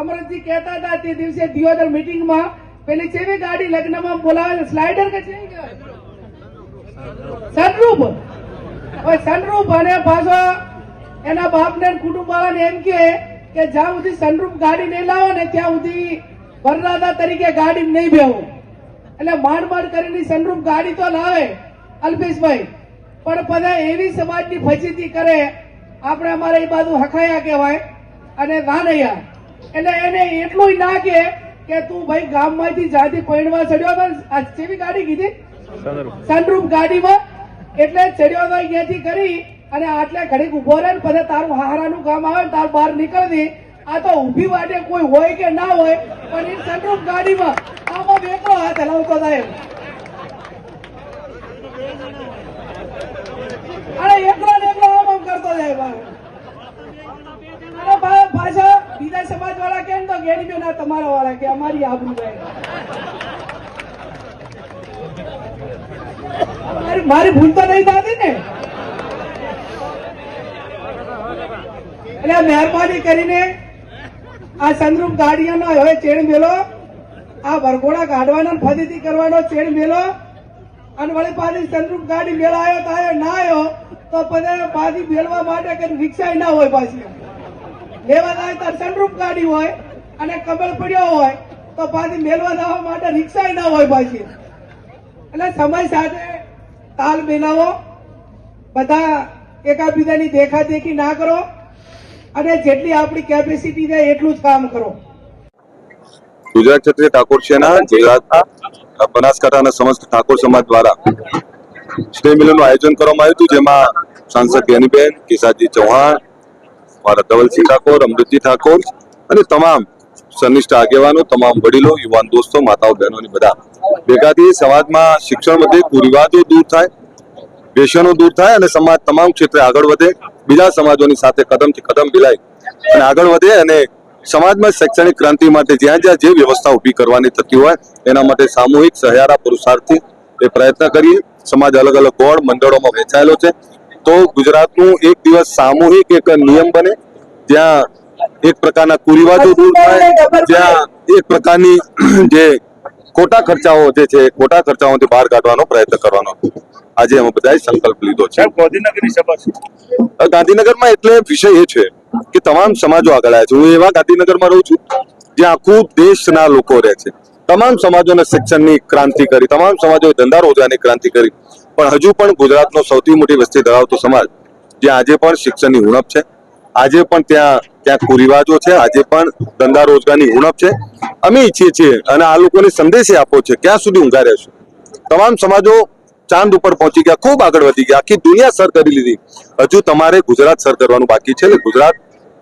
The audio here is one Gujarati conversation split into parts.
અમરતજી કહેતા હતા તે દિવસે દિયોદર મીટિંગમાં પેલી ચેવી ગાડી લગ્નમાં બોલાવે સ્લાઇડર કે છે? સનરૂપ સનરૂપ અને પાછો એના બાપને કુટુંબ વાળાને એમ કે કે જ્યાં સુધી સનરૂપ ગાડી નહીં લાવો ને ત્યાં સુધી વરરાજા તરીકે ગાડી નહીં બેહું. એટલે માંડ માંડ કરીને સનરૂપ ગાડી તો લાવે, અલ્પેશભાઈ. પણ બધા એવી સમાજની ફજીતી કરે, આપણે અમારે એ બાજુ હખાયા કહેવાય અને વાનૈયા. એટલે એને એટલું ના કે કે તું ભાઈ ગામમાંથી જાતે પૈણવા ચડ્યો હતો જેવી ગાડી કીધી? સનરૂફ. ગાડીમાં. એટલે ચડ્યો તો અહીંયાથી કરી અને આટલે ઘડીક ઊભો રહે ને પછી તારું હારાનું કામ આવે તાર બહાર નીકળતી આ તો ઊભી વાટે કોઈ હોય કે ના હોય પણ એ સનરૂફ ગાડીમાં આમાં વેકરો હાથ હલાવતો થાય અરે એકલો એકલો આમ આમ કરતો જાય બહાર. અને પા- પાછા બીજા વાળા કેમ તો બેન આ તમારા વાળા કે અમારી આબરૂ જાય. મારી ભૂલ તો નહીં થતી ને. એટલે મહેરબાની કરીને આ સંદ્રુપ ગાડીઓનો હવે ચેડ મેલો, આ વરઘોડા કાઢવાનો ફરીથી કરવાનો ચેડ મેલો. અને વળી પાછી સંદ્રુપ ગાડી મેળાયો તો આયો ના આવ્યો તો પછી પાછી મેળવા માટે કે રિક્ષા ના હોય પાછી. લેવા જાય તો સનરૂપ ગાડી હોય અને કમળ પડ્યો હોય તો પાછી મેળવા જવા માટે રિક્ષા ના હોય પાછી. એટલે સમય સાથે તાલ મિલાવો, બધા એકાબીજાની દેખાદેખી ના કરો અને જેટલી આપણી કેપેસિટી છે એટલું જ કામ કરો. ગુજરાત ક્ષત્રિય ઠાકોર સેના ગુજરાત બનાસકાંઠાના સમસ્ત ઠાકોર સમાજ દ્વારા સ્નેહ મિલનનું આયોજન કરવામાં આવ્યું હતું, જેમાં સાંસદ જ્ઞાનીબેન કિસાજી ચૌહાણ મારા ધવલસિંહ ઠાકોર, અમૃતજી ઠાકોર અને તમામ સનિષ્ઠ આગેવાનો, તમામ વડીલો, યુવાન દોસ્તો, માતાઓ, બહેનોની બધા. ભેગાથી સમાજમાં શિક્ષણ વધે, કુરિવાજો દૂર થાય વ્યસનો દૂર થાય અને સમાજ તમામ ક્ષેત્રે આગળ વધે, બીજા સમાજોની સાથે કદમથી કદમ મિલાય અને આગળ વધે અને સમાજમાં શૈક્ષણિક ક્રાંતિ માટે જ્યાં જ્યાં જે વ્યવસ્થા ઊભી કરવાની થતી હોય, એના માટે સામૂહિક સહિયારા પુરુષાર્થી એ પ્રયત્ન કરીએ. સમાજ અલગ અલગ બોર્ડ મંડળોમાં વહેંચાયેલો છે. તો ગુજરાતનું એક દિવસ સામૂહિક એક નિયમ બને જ્યાં એક પ્રકારના કુરિવાજો દૂર થાય જ્યાં એક પ્રકારની જે ખોટા ખર્ચાઓ જે છે ખોટા ખર્ચાઓથી બહાર કાઢવાનો પ્રયત્ન કરવાનો. આજે અમે બધાએ સંકલ્પ લીધો છે. ગાંધીનગરની સભા છે. ગાંધીનગરમાં એટલે વિષય એ છે કે તમામ સમાજો આગળ આવ્યા છે. હું એવા ગાંધીનગરમાં રહું છું જ્યાં આખું દેશના લોકો રહે છે. તમામ સમાજોને શિક્ષણની ક્રાંતિ કરી તમામ સમાજોએ ધંધા રોજગારની ક્રાંતિ કરી પણ હજુ પણ ગુજરાતનો સૌથી મોટી વસ્તી ધરાવતો સમાજ જ્યાં આજે પણ શિક્ષણની ઉણપ છે. આજે પણ ત્યાં ત્યાં કુરિવાજો છે. આજે પણ ધંધા રોજગારની ઉણપ છે. અમે ઈચ્છીએ છીએ અને આ લોકોને સંદેશ આપો છે, ક્યાં સુધી ઊંઘા રહેશું? તમામ સમાજો ચાંદ ઉપર પહોંચી ગયા, ખૂબ આગળ વધી ગયા. આખી દુનિયા સર કરી લીધી. હજુ તમારે ગુજરાત સર કરવાનું બાકી છે. ને ગુજરાત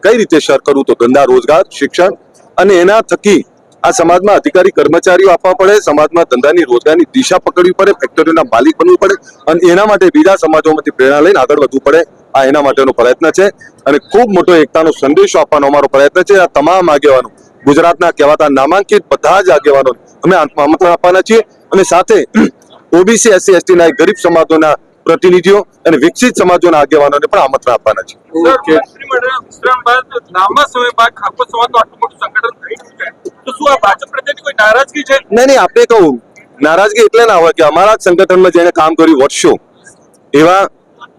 કઈ રીતે સર કરવું તો ધંધા, રોજગાર, શિક્ષણ અને એના થકી આ સમાજમાં અધિકારી કર્મચારીઓ આપવા પડે, સમાજમાં ધંધાની રોજગારની દિશા પકડવી પડે, ફેક્ટરીના માલિક બનવું પડે અને એના માટે બીજા સમાજોમાંથી પ્રેરણા લઈને આગળ વધવું પડે. આ એના માટેનો પ્રયત્ન છે અને ખૂબ મોટો એકતાનો સંદેશો આપવાનો અમારો પ્રયત્ન છે. આ તમામ આગેવાનો, ગુજરાતના કહેવાતા નામાંકિત બધા જ આગેવાનો અમે આમંત્રણ આપવાના છીએ અને સાથે ઓબીસી, એસસી, એસટીના ગરીબ સમાજોના પ્રતિનિધિઓ અને વિકસિત સમાજોના આગેવાનોને પણ આમંત્રણ આપવાના છે. સર વિશ્રામ બાદ લાંબા સમય બાદ આટલું મોટું સંગઠન થઈ રહ્યું તો શું આ ભાજપ પ્રત્યેની કોઈ નારાજગી છે? નહીં નહીં આપણે કહું. નારાજગી એટલે ના હોય કે અમારા જ સંગઠનમાં જેને કામ કર્યું વર્ષો એવા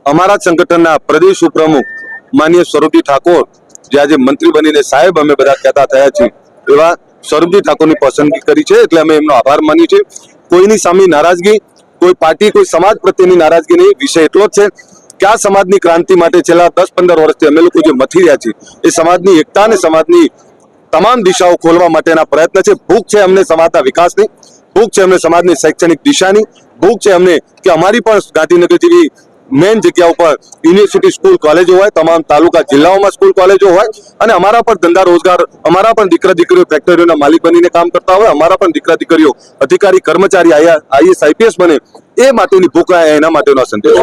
અમારા જ સંગઠનના પ્રદેશ ઉપપ્રમુખ માનીય સ્વરૂપજી ઠાકોર જે આજે મંત્રી બનીને સાહેબ અમે બધા કહેતા થયા છીએ એવા સ્વરૂપજી ઠાકોરની પસંદગી કરી છે એટલે અમે એમનો આભાર માનીએ છીએ. કોઈની સામે નારાજગી કોઈ પાર્ટી, કોઈ સમાજ પ્રત્યેની નારાજગીની વિષય એટલો જ છે કે આ સમાજની ક્રાંતિ માટે છેલ્લા દસ પંદર વર્ષથી અમે લોકો જે મથી રહ્યા છીએ, એ સમાજની એકતા અને સમાજની તમામ દિશાઓ ખોલવા માટેના પ્રયત્ન છે. ભૂખ છે અમને સમાજના વિકાસની, ભૂખ છે અમને સમાજની શૈક્ષણિક દિશાની, ભૂખ છે અમને કે અમારી પણ ગાંધીનગર જેવી મેઇન જગ્યા ઉપર યુનિવર્સિટી સ્કૂલ કોલેજો હોય, તમામ તાલુકા જિલ્લાઓમાં સ્કૂલ કોલેજો હોય અને અમારા પણ ધંધા રોજગાર, અમારા પણ દીકરા દીકરીઓ ફેક્ટરીઓના માલિક બનીને કામ કરતા હોય, અમારા પણ દીકરા દીકરીઓ, અધિકારી કર્મચારી આઈએસ આઈપીએસ બને, એ માટેની ભૂખ એના માટેનો સંદેશ.